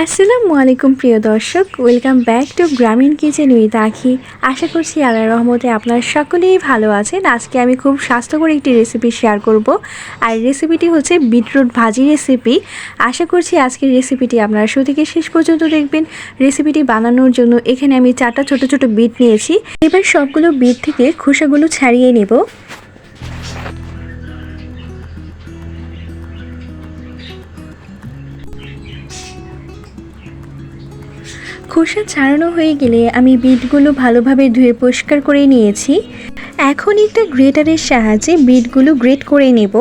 আসসালামু আলাইকুম প্রিয় দর্শক welcome back to Grameen kitchen with Akhi আশা করছি আল্লাহ রহমতে আপনারা সকলেই ভালো আছেন। আজকে আমি খুব স্বাস্থ্যকর একটি রেসিপি শেয়ার করব। আর রেসিপিটি হচ্ছে বিটরুট ভাজি রেসিপি আশা করছি আজকের রেসিপিটি আপনারা শুরু থেকে শেষ পর্যন্ত দেখবেন। রেসিপিটি বানানোর জন্য এখানে আমি চারটা ছোট ছোট বিট নিয়েছি। এবার সবগুলো বিট থেকে খোসাগুলো ছাড়িয়ে নেব। খোসা ছাড়ানো হয়ে গেলে আমি বিটগুলো ভালোভাবে ধুয়ে পরিষ্কার করে নিয়েছি। এখন একটা গ্রেটারের সাহায্যে বিটগুলো গ্রেট করে নেব।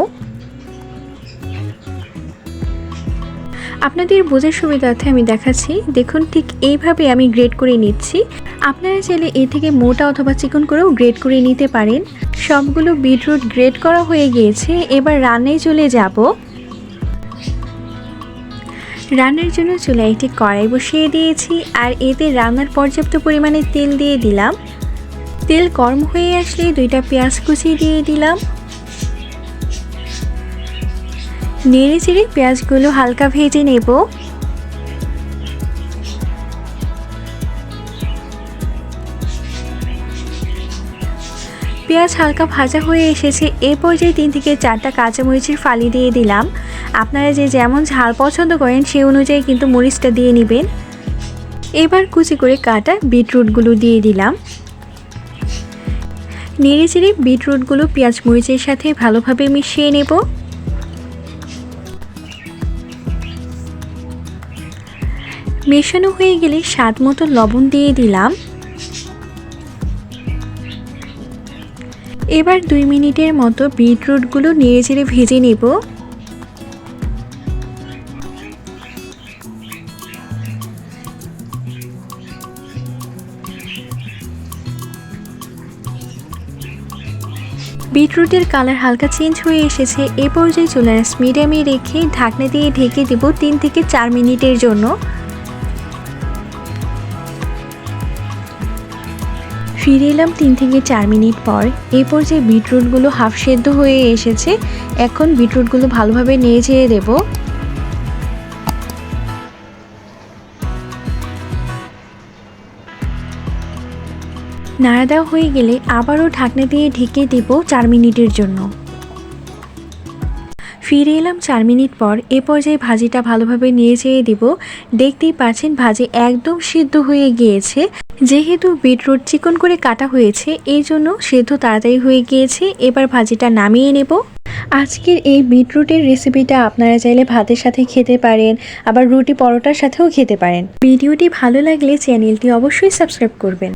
আপনাদের বোঝার সুবিধার্থে আমি দেখাচ্ছি। দেখুন ঠিক এইভাবে আমি গ্রেড করে নিচ্ছি। আপনারা চাইলে এ থেকে মোটা অথবা চিকন করেও গ্রেড করে নিতে পারেন। সবগুলো বিটরুট গ্রেড করা হয়ে গিয়েছে। এবার রান্নায় চলে যাব। রান্নার জন্য চুলায় একটি কড়াই বসিয়ে দিয়েছি আর এতে রান্নার পর্যাপ্ত পরিমাণে তেল দিয়ে দিলাম। তেল গরম হয়ে আসলে দুইটা পেঁয়াজ কুচি দিয়ে দিলাম। নেড়ে চেড়ে পেঁয়াজগুলো হালকা ভেজে নেব। পেঁয়াজ হালকা ভাজা হয়ে এসেছে, এ পর্যায়ে তিন থেকে চারটা কাঁচামরিচের ফালি দিয়ে দিলাম। আপনারা যে যেমন ঝাল পছন্দ করেন সেই অনুযায়ী কিন্তু মরিচটা দিয়ে নেবেন। এবার কুচি করে কাটা বিটরুটগুলো দিয়ে দিলাম। নেড়ে চেড়ে বিটরুটগুলো পেঁয়াজ মরিচের সাথে ভালোভাবে মিশিয়ে নেব। মেশানো হয়ে গেলে স্বাদ মতো লবণ দিয়ে দিলাম। এবার দুই মিনিটের মতো বিটরুটগুলো নেড়ে চেড়ে ভেজে নেব। বিটরুটের কালার হালকা চেঞ্জ হয়ে এসেছে। এ পর্যায়ে চুলার মিডিয়ামে রেখে ঢাকনা দিয়ে ঢেকে দেব তিন থেকে চার মিনিটের জন্য। ফিরে এলাম তিন থেকে চার মিনিট পর। এরপর যে বিটরুটগুলো হাফ সেদ্ধ হয়ে এসেছে, এখন বিটরুটগুলো ভালোভাবে নিয়ে যেয়ে দেবো। নাড়া দেওয়া হয়ে গেলে আবারও ঢাকনা দিয়ে ঢেকে দেব চার মিনিটের জন্য। ফিরে এলাম চার মিনিট পর। এ পর্যায়ে ভাজিটা ভালোভাবে নিয়ে যেয়ে দিব। দেখতেই পাচ্ছেন ভাজি একদম সিদ্ধ হয়ে গিয়েছে। যেহেতু বিটরুট চিকন করে কাটা হয়েছে, এই জন্য সেদ্ধ তাড়াতাড়ি হয়ে গিয়েছে। এবার ভাজিটা নামিয়ে নেব। আজকের এই বিটরুটের রেসিপিটা আপনারা চাইলে ভাতের সাথে খেতে পারেন, আবার রুটি পরোটার সাথেও খেতে পারেন। ভিডিওটি ভালো লাগলে চ্যানেলটি অবশ্যই সাবস্ক্রাইব করবেন।